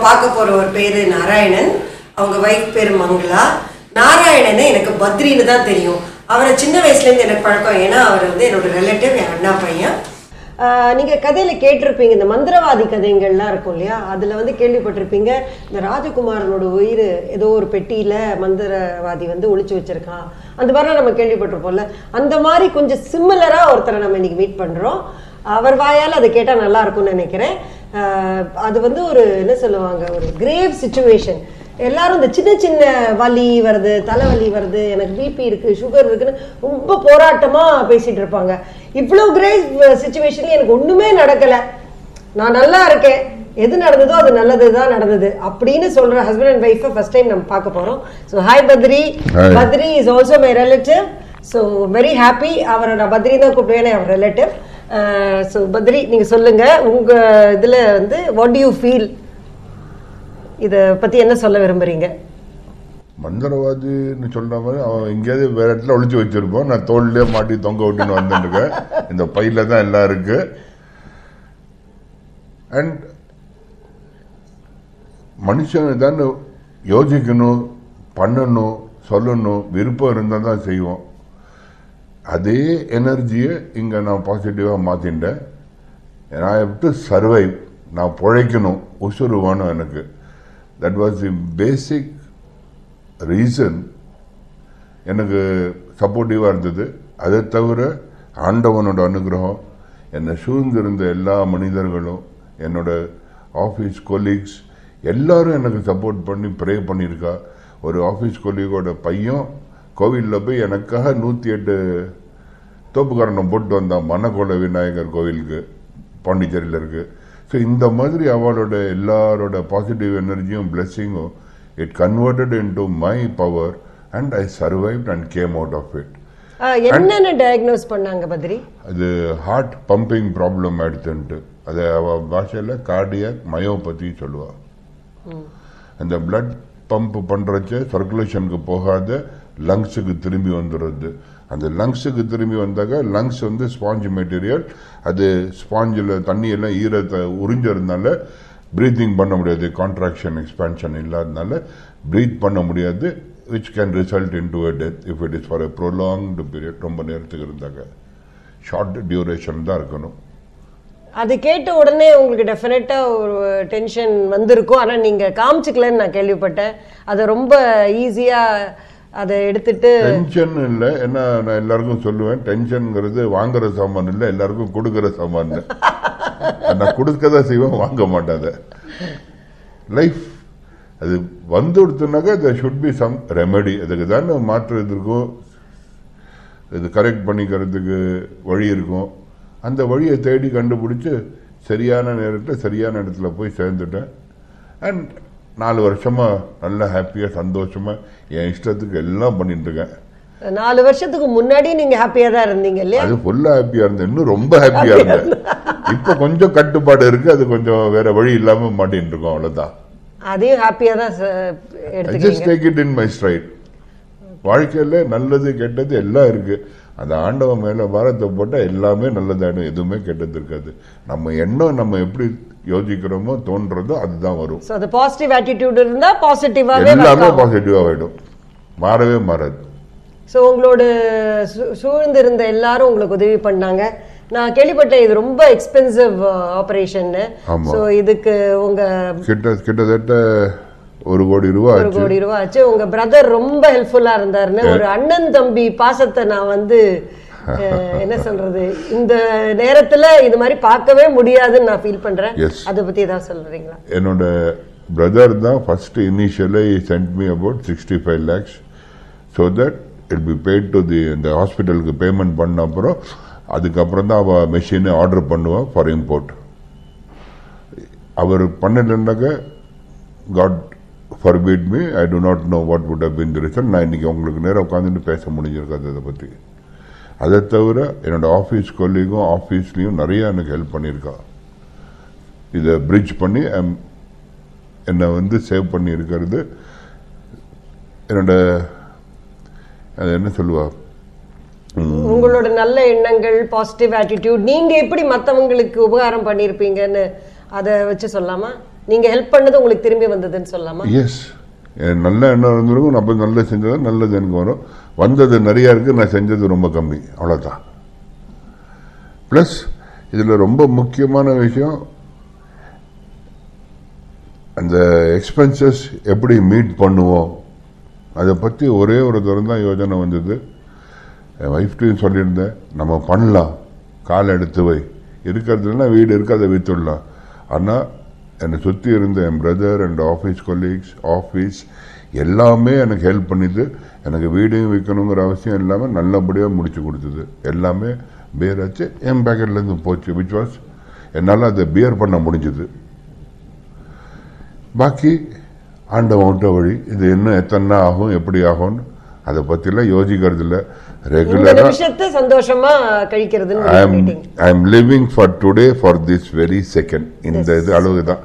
பார்க்க போற ஒரு பேரு நாராயணன். அவங்க வைஃப் பேர் மங்களா. நாராயணனை எனக்கு பத்ரின்னு தான் தெரியும். அவரை சின்ன வயசுல இருந்து எனக்கு பழக்கம். ஏன்னா அவர் வந்து என்னோட ரிலேட்டிவ் என் அண்ணா பையன். ஆஹ் நீங்க கதையில கேட்டிருப்பீங்க இந்த மந்திரவாதி கதைகள்லாம் இருக்கும் இல்லையா? அதுல வந்து கேள்விப்பட்டிருப்பீங்க இந்த ராஜகுமாரனோட உயிர் ஏதோ ஒரு பெட்டியில மந்திரவாதி வந்து ஒழிச்சு வச்சிருக்கான். அந்த மாதிரிலாம் நம்ம கேள்விப்பட்டிருப்போம்ல. அந்த மாதிரி கொஞ்சம் சிமிலரா ஒருத்தரை நம்ம இன்னைக்கு மீட் பண்றோம். அவர் வாயால் அதை கேட்டால் நல்லா இருக்கும்னு நினைக்கிறேன். அது வந்து ஒரு என்ன சொல்லுவாங்க ஒரு கிரேவ் சுச்சுவேஷன் எல்லாரும் இந்த சின்ன சின்ன வலி வருது தலைவலி வருது எனக்கு பிபி இருக்கு சுகர் இருக்குன்னு ரொம்ப போராட்டமா பேசிட்டு இருப்பாங்க. இவ்வளவு கிரேவ் சுச்சுவேஷன்ல எனக்கு ஒண்ணுமே நடக்கல. நான் நல்லா இருக்கேன். எது நடந்ததோ அது நல்லது தான் நடந்தது அப்படின்னு சொல்ற ஹஸ்பண்ட் அண்ட் ஒய்ஃபை ஃபர்ஸ்ட் டைம் நம்ம பார்க்க போறோம். So hi Badri. Badri is also my relative so very happy அவரை நான் பத்ரி தான் கூப்பிடுவேன் அவர் ரிலேட்டிவ் ஸோ பத்ரி நீங்கள் சொல்லுங்க. உங்கள் இதில் வந்து வாட் யூ ஃபீல் இதை பற்றி என்ன சொல்ல விரும்புகிறீங்க மந்திரவாதின்னு சொல்கிற மாதிரி அவன் எங்கேயாவது வேற இடத்துல ஒழிச்சு வச்சிருப்போம். நான் தோல்லே மாட்டி தொங்க விட்டுன்னு வந்துருக்கேன் இந்த பையில தான் எல்லாம் இருக்கு. அண்ட் மனுஷன் தான் யோசிக்கணும் பண்ணணும் சொல்லணும் விருப்பம் இருந்தால் தான் செய்வோம். அதே எனர்ஜியை இங்கே நான் பாசிட்டிவாக மாற்றிட்டேன் நான் எப்படி சர்வைவ் நான் பிழைக்கணும். உசுறு வேணும் எனக்கு. That was the basic reason எனக்கு சப்போர்ட்டிவாக இருந்தது. அதை தவிர ஆண்டவனோட அனுகிரகம் என்னை சூழ்ந்திருந்த எல்லா மனிதர்களும் என்னோட ஆஃபீஸ் கொலீக்ஸ் எல்லாரும் எனக்கு சப்போர்ட் பண்ணி ப்ரே பண்ணியிருக்கா. ஒரு ஆஃபீஸ் கொலீகோட பையன் கோவிலில் போய் எனக்காக நூற்றி எட்டு தோப்புக்காரணம் போட்டு வந்தான் மணக்கோள விநாயகர் கோவிலுக்கு பாண்டிச்சேரியில் இருக்கு. ஸோ இந்த மாதிரி அவளோட எல்லாரோட பாசிட்டிவ் எனர்ஜியும் பிளெஸ்ஸிங்கும் it converted into my power and I survived and came out of it என்னென்ன டயக்னோஸ் பண்ணாங்க பத்ரி? அது ஹார்ட் பம்பிங் ப்ராப்ளம் ஆயிடுச்சுன்ட்டு. அது அவ பாஷையில் கார்டியக் மயோபதி சொல்லுவா. அந்த பிளட் பம்ப் பண்றச்ச சர்க்குலேஷனுக்கு போகாத லங்ஸுக்கு திரும்பி வந்துடுறது. அந்த லங்ஸுக்கு திரும்பி வந்தாக்க லங்ஸ் வந்து ஸ்பாஞ்ச் மெட்டீரியல் அது ஸ்பாஞ்சில் தண்ணியெல்லாம் ஈரத்தை உறிஞ்சறதுனால ப்ரீத்திங் பண்ண முடியாது. கான்ட்ராக்ஷன் எக்ஸ்பான்ஷன் இல்லாதனால ப்ரீத் பண்ண முடியாது which can result into a death if it is for a prolonged period ரொம்ப நேரத்துக்கு இருந்தாங்க ஷார்ட் டியூரேஷன் தான் இருக்கணும். அது கேட்ட உடனே உங்களுக்கு டெஃபினட்டாக ஒரு டென்ஷன் வந்திருக்கும். ஆனால் நீங்கள் காமிச்சிக்கலன்னு நான் கேள்விப்பட்டேன். அதை ரொம்ப ஈஸியாக அதை எடுத்துட்டு டென்ஷன் இல்லை. என்ன நான் எல்லாருக்கும் சொல்லுவேன். டென்ஷன்ங்கிறது வாங்குற சாமான் இல்லை எல்லாருக்கும் கொடுக்குற சாமான் நான் கொடுக்க தான் செய்வேன் வாங்க மாட்டேன் லைஃப் அது வந்து கொடுத்தனாக்கா that should be some remedy அதுக்கு தானே மாற்று இருக்கும் இது கரெக்ட் பண்ணிக்கிறதுக்கு வழி இருக்கும் அந்த வழியை தேடி கண்டுபிடிச்சு சரியான நேரத்தில் சரியான இடத்துல போய் சேர்ந்துட்டேன். அண்ட் நாலு வருஷமா நல்லா ஹாப்பியாக சந்தோஷமா என் இஷ்டத்துக்கு எல்லாம் பண்ணிட்டு இருக்கேன் நாலு வருஷத்துக்கு முன்னாடி நீங்க ஹாப்பியா தான் இருந்தீங்க இல்லையா? அது ஃபுல்லா ஹாப்பியா இருந்தேன். இன்னும் ரொம்ப ஹாப்பியா இருந்தேன். இப்ப கொஞ்சம் கட்டுப்பாடு இருக்கு. அது கொஞ்சம் வேற வழி இல்லாம மாட்டின்னு இருக்கோம் அவ்வளவுதான். அதையும் ஹாப்பியா தான் just எடுத்துக்கீங்க take it in my stride வாழ்க்கையில நல்லது கெட்டது எல்லாம் இருக்கு. அந்த ஆண்டவன் மேல பாரத்தை போட்டா எல்லாமே நல்லதாயிடும் எதுவுமே கெட்டது இருக்காது. நம்ம எண்ணம் நம்ம எப்படி யோசிக்கிறோமோ தோன்றதோ அதுதான் வரும். சோ அந்த பாசிட்டிவ் ஆட்டிடியூட் இருந்தா பாசிட்டிவாவே எல்லாமே பாசிட்டிவா ஆயிடும் மாறவே மாறாது. ஸோ உங்களோட சூழ்ந்திருந்த எல்லாரும் உங்களுக்கு உதவி பண்ணாங்க. நான் கேள்விப்பட்டேன் இது ரொம்ப எக்ஸ்பென்சிவ் ஆபரேஷன் ஆமா. ஸோ இதுக்கு உங்க கிட்ட கிட்டத்தட்ட ஒரு கோடி ரூபா ஒரு கோடி ரூபாய் ஆச்சு. உங்க பிரதர் ரொம்ப ஹெல்ப்ஃபுல்லா இருந்தாருன்னு ஒரு அண்ணன் தம்பி பாசத்தை நான் வந்து என்ன சொல்றது? இந்த நேரத்துல இது மாதிரி பார்க்கவே முடியாதுன்னு நான் ஃபீல் பண்றேன். அதை பத்தி ஏதாவது சொல்றீங்களா? என்னோட பிரதர் தான் ஃபர்ஸ்ட் இனிஷியலாக sent me about sixty five lakhs so that it be paid to the இந்த ஹாஸ்பிட்டலுக்கு பேமெண்ட் பண்ண அப்புறம் அதுக்கப்புறம் தான் அவள் மெஷினை ஆர்டர் பண்ணுவான் ஃபார் இம்போர்ட் அவர் பண்ணலைன்னாக்க God forbid me I do not know what would been the result. நான் இன்னைக்கு உங்களுக்கு நேரம் உட்காந்துட்டு பேச முடிஞ்சிருக்காது அதை பற்றி அதை தவிர என்னோட ஆஃபீஸ் கொல்லிக்கும் ஆஃபீஸ்லேயும் நிறைய எனக்கு ஹெல்ப் பண்ணியிருக்கா. இதை பிரிட்ஜ் பண்ணி என்னை வந்து சேவ் பண்ணி இருக்கிறது என்னோட அது என்ன சொல்லுவா? உங்களோட நல்ல எண்ணங்கள் பாசிட்டிவ் ஆட்டிடியூட் நீங்க எப்படி மத்தவங்களுக்கு உபகாரம் பண்ணியிருப்பீங்கன்னு அதை வச்சு சொல்லாமா? நீங்க ஹெல்ப் பண்ணது உங்களுக்கு திரும்பி வந்ததுன்னு சொல்லலாமா எஸ் நல்ல எண்ணம் இருந்திருக்கும் நம்ம நல்ல செஞ்சது நல்லது எனக்கு வரும். வந்தது நிறைய இருக்கு நான் செஞ்சது ரொம்ப கம்மி. அவ்வளோதான் ப்ளஸ் இதில் ரொம்ப முக்கியமான விஷயம் அந்த எக்ஸ்பென்சஸ் எப்படி மீட் பண்ணுவோம் அதை பற்றி ஒரே ஒரு தரம் தான் யோஜனை வந்தது. என் ஒய்ஃப்டையும் சொல்லியிருந்தேன் நம்ம பண்ணலாம் கால் எடுத்து வை. இருக்கிறதுனா வீடு இருக்கு அதை விற்றுடலாம் ஆனால் என்னை சுற்றி இருந்த என் brother and office colleagues office எல்லாமே எனக்கு ஹெல்ப் பண்ணிது. எனக்கு வீடையும் விற்கணுங்கிற அவசியம் இல்லாமல் நல்லபடியாக முடிச்சு கொடுத்தது. எல்லாமே பியர் ஆச்சு. என் பேக்கெட்லேருந்து போச்சு விச் வாஸ் என்னால் அதை பியர் பண்ண முடிஞ்சது. பாக்கி ஆண்டவன் விட்ட வழி இது இன்னும் எத்தனை ஆகும் எப்படி ஆகும்னு அதை பற்றிலாம் யோசிக்கிறது இல்லை ரெகுலராக நிமிஷத்தை சந்தோஷமா கழிக்கிறதுன்னு I am living for today for this very second இந்த இது அளவு தான்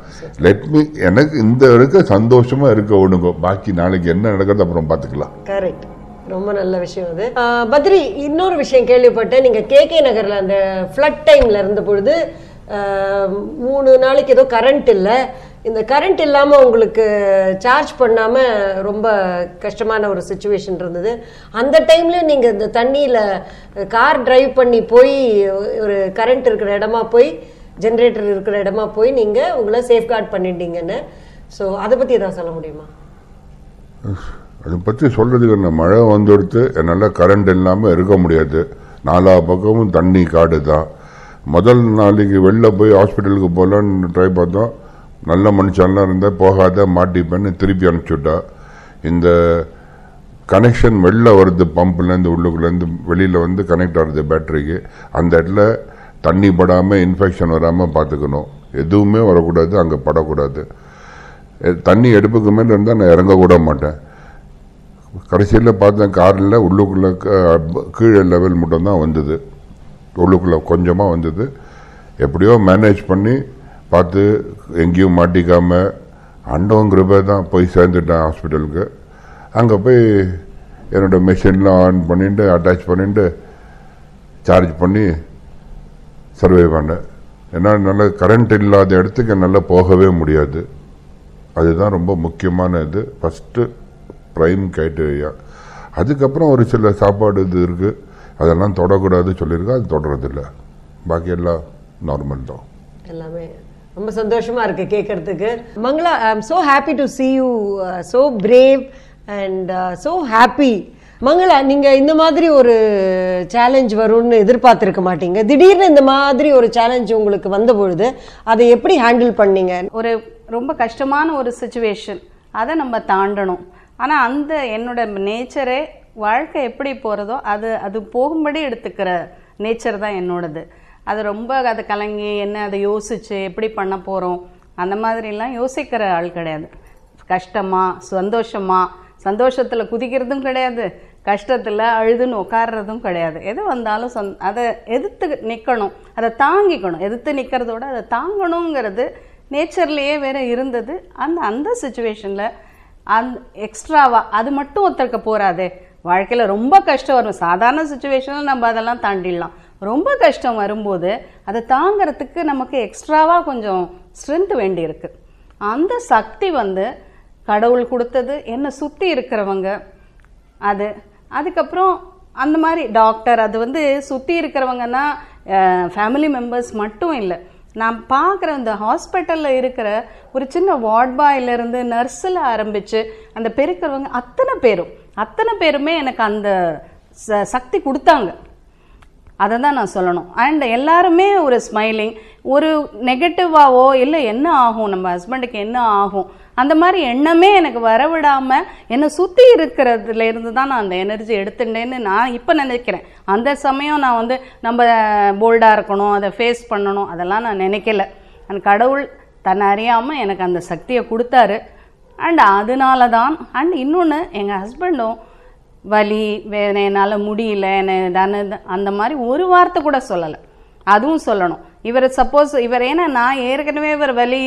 லெட் மீ எனக்கு இந்த வரைக்கும் சந்தோஷமா இருக்க விடுங்க பாக்கி நாளைக்கு என்ன நடக்கிறது அப்புறம் பார்த்துக்கலாம் கரெக்ட் ரொம்ப நல்ல விஷயம் அது. பத்ரி இன்னொரு விஷயம் கேள்விப்பட்டேன். நீங்க கே கே நகர்ல அந்த ஃப்ளட் டைம்ல இருந்த பொழுது மூணு நாளைக்கு ஏதோ கரண்ட் இல்லை. இந்த கரண்ட் இல்லாமல் உங்களுக்கு சார்ஜ் பண்ணாமல் ரொம்ப கஷ்டமான ஒரு சுச்சுவேஷன் இருந்தது. அந்த டைம்லேயும் நீங்கள் இந்த தண்ணியில் கார் டிரைவ் பண்ணி போய் ஒரு கரண்ட் இருக்கிற இடமா போய் ஜென்ரேட்டர் இருக்கிற இடமா போய் நீங்கள் உங்களை சேஃப்கார்ட் பண்ணிட்டீங்கன்னு. ஸோ அதை பற்றி ஏதாவது சொல்ல முடியுமா? அதை பற்றி சொல்கிறதுக்கு என்ன மழை வந்துடுத்து என்னால் கரண்ட் இல்லாமல் இருக்க முடியாது. நாலா பக்கமும் தண்ணி காடு தான் முதல் நாளைக்கு வெளில போய் ஹாஸ்பிட்டலுக்கு போகலான்னு ட்ரை பார்த்தோம். நல்ல மனுஷன்லாம் இருந்தால் போகாத மாட்டிப்பேன்னு திருப்பி அனுப்பிச்சுட்டா. இந்த கனெக்ஷன் வெளில வருது பம்ப்லேருந்து உள்ளுக்குள்ளேருந்து வெளியில் வந்து கனெக்ட் ஆகுது பேட்டரிக்கு அந்த இடத்துல தண்ணி படாமல் இன்ஃபெக்ஷன் வராமல் பார்த்துக்கணும். எதுவுமே வரக்கூடாது அங்கே படக்கூடாது. தண்ணி எடுப்புக்கு மேலே இருந்தால் நான் இறங்கக்கூட மாட்டேன். கடைசியில் பார்த்தேன் காரில் உள்ளுக்குள்ளே கீழே லெவல் மட்டும் தான் வந்தது. உள்ளுக்குள்ளே கொஞ்சமாக வந்தது. எப்படியோ மேனேஜ் பண்ணி பார்த்து எங்கேயும் மாட்டிக்காம அண்டவன் கிருபை தான் போய் சேர்ந்துட்டேன் ஹாஸ்பிட்டலுக்கு. அங்கே போய் என்னோட மிஷின்லாம் ஆன் பண்ணிட்டு அட்டாச் பண்ணிட்டு சார்ஜ் பண்ணி சர்வே பண்ணேன். ஏன்னா நல்ல கரண்ட் இல்லாத இடத்துக்கு என்னால் போகவே முடியாது. அதுதான் ரொம்ப முக்கியமான இது. ஃபஸ்ட்டு ப்ரைம் க்ரைட்டீரியா அதுக்கப்புறம் ஒரு சில சாப்பாடு இது இருக்குது அதெல்லாம் தொடக்கூடாது சொல்லியிருக்கா அது தொடறதில்ல. பாக்கி எல்லாம் நார்மல் தான். எல்லாமே ரொம்ப சந்தோஷமா இருக்கு கேட்கறதுக்கு Mangala I am so happy to see you uh, brave and and uh, happy Mangala நீங்க இந்த மாதிரி ஒரு சேலஞ்ச் வரும்னு எதிர்பார்த்துருக்க மாட்டீங்க. திடீர்னு இந்த மாதிரி ஒரு சேலஞ்ச் உங்களுக்கு வந்த பொழுது அதை எப்படி ஹேண்டில் பண்ணீங்க? ஒரு ரொம்ப கஷ்டமான ஒரு சுச்சுவேஷன் அதை நம்ம தாண்டணும். ஆனால் அந்த என்னோட நேச்சரே வாழ்க்கை எப்படி போகிறதோ அது அது போகும்படி எடுத்துக்கிற நேச்சர் தான் என்னோடது. அது ரொம்ப அதை கலங்கி என்ன அதை யோசித்து எப்படி பண்ண போகிறோம் அந்த மாதிரிலாம் யோசிக்கிற ஆள் கிடையாது. கஷ்டமா சந்தோஷமா? சந்தோஷத்தில் குதிக்கிறதும் கிடையாது. கஷ்டத்தில் அழுதுன்னு உட்காடுறதும் கிடையாது. எது வந்தாலும் சொந் அதை எதிர்த்து நிற்கணும் அதை தாங்கிக்கணும். எதிர்த்து நிற்கிறதோட அதை தாங்கணுங்கிறது நேச்சர்லேயே வேற இருந்தது. அந்த அந்த சுச்சுவேஷனில் அந் எக்ஸ்ட்ராவாக அது மட்டும் ஒருத்தருக்கு போறாதே. வாழ்க்கையில் ரொம்ப கஷ்டம் வரும். சாதாரண சுச்சுவேஷனில் நம்ம அதெல்லாம் தாண்டிடலாம். ரொம்ப கஷ்டம் வரும்போது அதை தாங்கிறதுக்கு நமக்கு எக்ஸ்ட்ராவாக கொஞ்சம் ஸ்ட்ரென்த் வேண்டியிருக்கு. அந்த சக்தி வந்து கடவுள் கொடுத்தது என்னை சுற்றி இருக்கிறவங்க அது. அதுக்கப்புறம் அந்த மாதிரி டாக்டர் அது வந்து சுற்றி இருக்கிறவங்கன்னா ஃபேமிலி மெம்பர்ஸ் மட்டும் இல்லை. நான் பார்க்குற இந்த ஹாஸ்பிட்டலில் இருக்கிற ஒரு சின்ன வார்ட் பாயிலிருந்து நர்ஸில் ஆரம்பித்து அந்த பெருக்கிறவங்க அத்தனை பேரும் அத்தனை பேருமே எனக்கு அந்த ச- சக்தி கொடுத்தாங்க. அதை தான் நான் சொல்லணும். அண்ட் எல்லாருமே ஒரு ஸ்மைலிங் ஒரு நெகட்டிவாவோ இல்லை என்ன ஆகும் நம்ம ஹஸ்பண்டுக்கு என்ன ஆகும் அந்த மாதிரி எண்ணமே எனக்கு வரவிடாம என்னை சுற்றி இருக்கிறதுல இருந்து தான் நான் அந்த எனர்ஜி எடுத்துட்டேன்னு நான் இப்போ நினைக்கிறேன். அந்த சமயம் நான் வந்து நம்ம போல்டாக இருக்கணும் அதை ஃபேஸ் பண்ணணும் அதெல்லாம் நான் நினைக்கல. அந்த கடவுள் தன்னை அறியாமல் எனக்கு அந்த சக்தியை கொடுத்தாரு. அண்ட் அதனால தான் அண்ட் இன்னொன்று எங்கள் ஹஸ்பண்டும் வலி வேற என்னால் முடியல என்ன அந்த மாதிரி ஒரு வார்த்தை கூட சொல்லலை. அதுவும் சொல்லணும். இவர் சப்போஸ் இவர் ஏன்னா நான் ஏற்கனவே இவர் வலி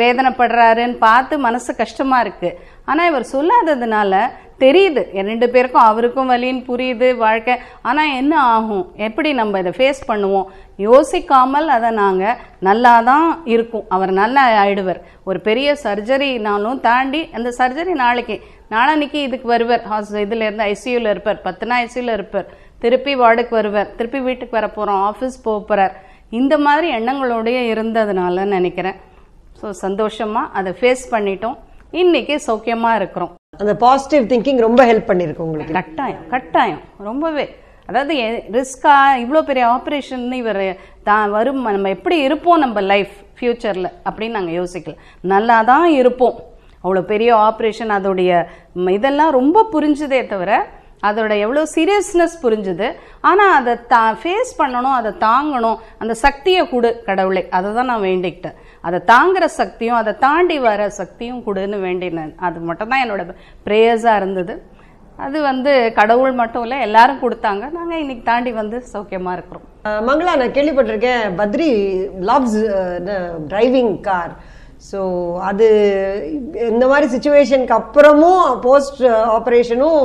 வேதனைப்படுறாருன்னு பார்த்து மனசு கஷ்டமாக இருக்குது ஆனால் இவர் சொல்லாததுனால தெரியுது. ரெண்டு பேருக்கும் அவருக்கும் வலின்னு புரியுது வாழ்க்கை. ஆனால் என்ன ஆகும்? எப்படி நம்ம இதை ஃபேஸ் பண்ணுவோம்? யோசிக்காமல் அதை நாங்கள் நல்லா தான் இருக்கும். அவர் நல்லா ஆயிடுவர். ஒரு பெரிய சர்ஜரினாலும் தாண்டி அந்த சர்ஜரி நாளைக்கு நாளன்னைக்கு இதுக்கு வருவார். ஹாஸ் இதுல இருந்து ஐசியூல இருப்பார். பத்து நாள் ஐசியூல இருப்பார். திருப்பி வார்டுக்கு வருவார். திருப்பி வீட்டுக்கு வர போறோம். ஆஃபீஸ் போக போறார். இந்த மாதிரி எண்ணங்களோடயே இருந்ததுனால நினைக்கிறேன். ஸோ சந்தோஷமா அதை ஃபேஸ் பண்ணிட்டோம். இன்னைக்கு சௌக்கியமா இருக்கிறோம். அந்த பாசிட்டிவ் திங்கிங் ரொம்ப ஹெல்ப் பண்ணிருக்கு உங்களுக்கு. கட்டாயம் கட்டாயம். ரொம்பவே. அதாவது ரிஸ்கா இவ்வளோ பெரிய ஆப்ரேஷன் இவர் தான் வரும். நம்ம எப்படி இருப்போம் நம்ம லைஃப் ஃப்யூச்சரில் அப்படின்னு நாங்கள் யோசிக்கல. நல்லா தான் இருப்போம். அவ்வளோ பெரிய ஆப்ரேஷன் அதோடைய இதெல்லாம் ரொம்ப புரிஞ்சுதே தவிர அதோட எவ்வளோ சீரியஸ்னஸ் புரிஞ்சுது. ஆனால் அதை தா ஃபேஸ் பண்ணணும் அதை தாங்கணும் அந்த சக்தியை கொடு கடவுளை. அதை தான் நான் வேண்டிக்கிட்டேன். அதை தாங்குற சக்தியும் அதை தாண்டி வர சக்தியும் கொடுன்னு வேண்டினேன். அது மட்டும்தான் என்னோட ப்ரேயர்ஸாக இருந்தது. அது வந்து கடவுள் மட்டும் இல்லை எல்லாரும் கொடுத்தாங்க. நாங்கள் இன்னைக்கு தாண்டி வந்து சௌக்கியமாக இருக்கிறோம். மங்களா நான் கேள்விப்பட்டிருக்கேன் Badri loves driving car so அது இந்த மாதிரி சுச்சுவேஷனுக்கு அப்புறமும் போஸ்ட் ஆப்ரேஷனும்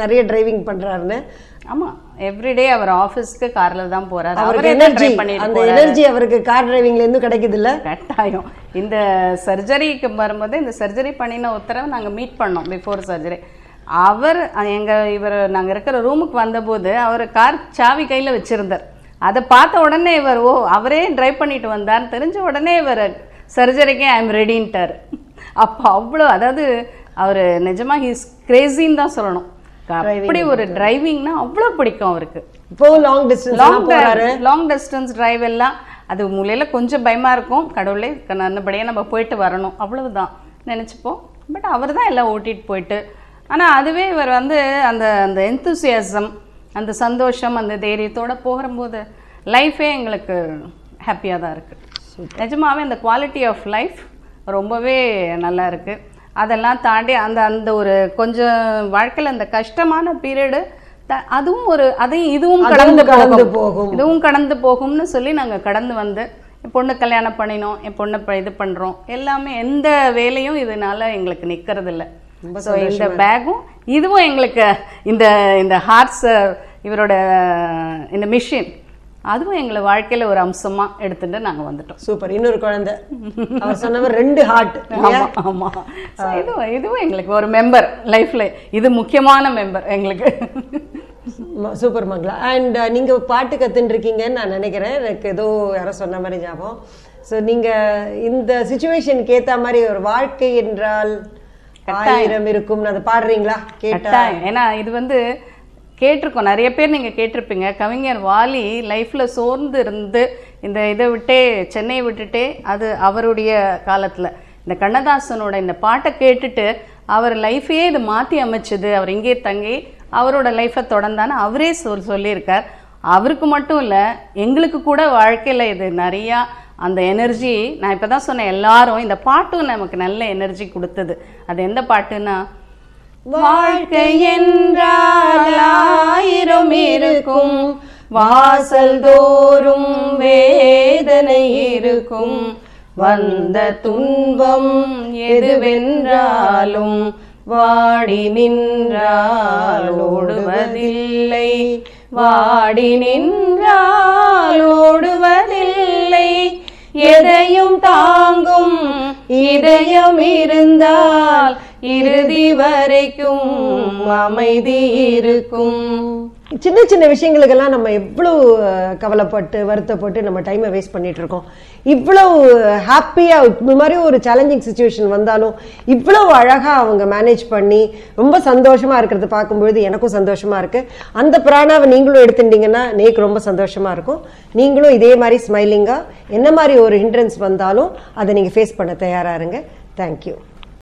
நிறைய டிரைவிங் பண்றாருன்னு. ஆமாம் எவ்ரிடே அவர் ஆஃபீஸ்க்கு காரில் தான் போறாரு. அவருக்கு அவரே எனர்ஜி அந்த. எனர்ஜி அவருக்கு கார் டிரைவிங்ல இருந்து கிடைக்குது இல்ல கட்டாயம். இந்த சர்ஜரிக்கு வரும்போது இந்த சர்ஜரி பண்ணின ஒருத்தரை நாங்கள் மீட் பண்ணோம் பிஃபோர் சர்ஜரி அவர் எங்க இவர் நாங்கள் இருக்கிற ரூமுக்கு வந்தபோது அவர் கார் சாவி கையில் வச்சிருந்தார். அதை பார்த்த உடனே இவர் ஓ அவரே டிரைவ் பண்ணிட்டு வந்தார் தெரிஞ்ச உடனே இவர் சர்ஜரிக்கே ஐ எம் ரெடின்ட்டார் அப்போ அவ்வளோ அதாவது அவர் நிஜமா ஹீஸ் கிரேசின்னு தான் சொல்லணும். அப்படி ஒரு டிரைவிங்னா அவ்வளோ பிடிக்கும் அவருக்கு. இப்போ long distance long long distance drive எல்லாம் அது மூலையில் கொஞ்சம் பயமா இருக்கும். கடவுளே க- நல்லபடியா நம்ம போயிட்டு வரணும். அவ்வளவுதான். நினைச்சுப்போம். பட் அவர் தான் எல்லாம் ஓட்டிட்டு போயிட்டு. ஆனா அதுவே இவர் வந்து அந்த அந்த எந்தூசியாசம் அந்த சந்தோஷம் அந்த தைரியத்தோட போகும்போது லைஃபே எங்களுக்கு ஹாப்பியாக தான் இருக்கு. நிஜமாவே அந்த குவாலிட்டி ஆஃப் லைஃப் ரொம்பவே நல்லா இருக்கு. அதெல்லாம் தாண்டி அந்த அந்த ஒரு கொஞ்சம் வாழ்க்கையில் அந்த கஷ்டமான பீரியடு அதுவும் ஒரு அதையும் இதுவும் கடந்து கடந்து போகும். போகும். இதுவும் கடந்து போகும்னு சொல்லி நாங்க கடந்து வந்து என் பொண்ணு கல்யாணம் பண்ணினோம் என் பொண்ணை இது பண்றோம். எல்லாமே எந்த வேலையும் இதனால எங்களுக்கு நிக்கிறது இல்ல. ஸோ இந்த பேக்கும் இதுவும் எங்களுக்கு இந்த இந்த ஹார்ட்ஸ் இவரோட இந்த மிஷின் அதுவும் எங்களை வாழ்க்கையில ஒரு அம்சமா எடுத்துட்டு நாங்க வந்துட்டோம். சூப்பர். இன்னொரு குழந்தை. அவர் சொன்னவர் ரெண்டு ஹார்ட் ஆமா ஆமா. இதுவும் இதுவும் எங்களுக்கு ஒரு மெம்பர் லைஃப்ல இது முக்கியமான மெம்பர் எங்களுக்கு. சூப்பர் மங்களா. அண்ட் நீங்க பாட்டு கத்துன்னு இருக்கீங்கன்னு நான் நினைக்கிறேன். எனக்கு ஏதோ யாரோ சொன்ன மாதிரி ஞாபகம். ஸோ நீங்க இந்த சுச்சுவேஷனுக்கு ஏத்த மாதிரி ஒரு வாழ்க்கை என்றால் ஆயிரம் இருக்கும் அதை பாடுறீங்களா? கேட்டா. ஏன்னா இது வந்து கேட்டிருக்கோம். நிறைய பேர் நீங்கள் கேட்டிருப்பீங்க. கவிஞர் வாலி லைஃப்பில் சோர்ந்து இருந்து இந்த இதை விட்டே சென்னையை விட்டுட்டே அது அவருடைய காலத்தில். இந்த கண்ணதாசனோட இந்த பாட்டை கேட்டுட்டு அவர் லைஃபையே இது மாற்றி அமைச்சது. அவர் இங்கே தங்கி அவரோட லைஃப்பை தொடர்ந்தான்னு அவரே சொல் சொல்லியிருக்கார். அவருக்கு மட்டும் இல்லை எங்களுக்கு கூட வாழ்க்கையில் இது நிறையா அந்த எனர்ஜி நான் இப்போ தான் சொன்னேன் எல்லாரும் இந்த பாட்டும் நமக்கு நல்ல எனர்ஜி கொடுத்தது. அது எந்த பாட்டுன்னா வாழ்க்கை என்றால் ஆயிரம் இருக்கும் வாசல் தோறும் வேதனை இருக்கும் வந்த துன்பம் எதுவென்றாலும் வாடி நின்றால் ஓடுவதில்லை வாடி நின்றால் ஓடுவதில்லை எதையும் தாங்கும் இதயம் இருந்தால் இறுதி வரைக்கும் அமைதி இருக்கும். சின்ன சின்ன விஷயங்களுக்கெல்லாம் நம்ம எவ்வளவு கவலைப்பட்டு வருத்தப்பட்டு நம்ம டைமை வேஸ்ட் பண்ணிட்டு இருக்கோம். இவ்வளவு ஹாப்பியா இந்த மாதிரி ஒரு சேலஞ்சிங் சுச்சுவேஷன் வந்தாலும் இவ்வளவு அழகா அவங்க மேனேஜ் பண்ணி ரொம்ப சந்தோஷமா இருக்கிறத பார்க்கும்பொழுது எனக்கும் சந்தோஷமா இருக்கு. அந்த பிராணாவை நீங்களும் எடுத்துட்டீங்கன்னா நேக்கு ரொம்ப சந்தோஷமா இருக்கும். நீங்களும் இதே மாதிரி ஸ்மைலிங்கா என்ன மாதிரி ஒரு ஹிண்ட்ரன்ஸ் வந்தாலும் அதை நீங்க ஃபேஸ் பண்ண தயாரா இருங்க. தேங்க்யூ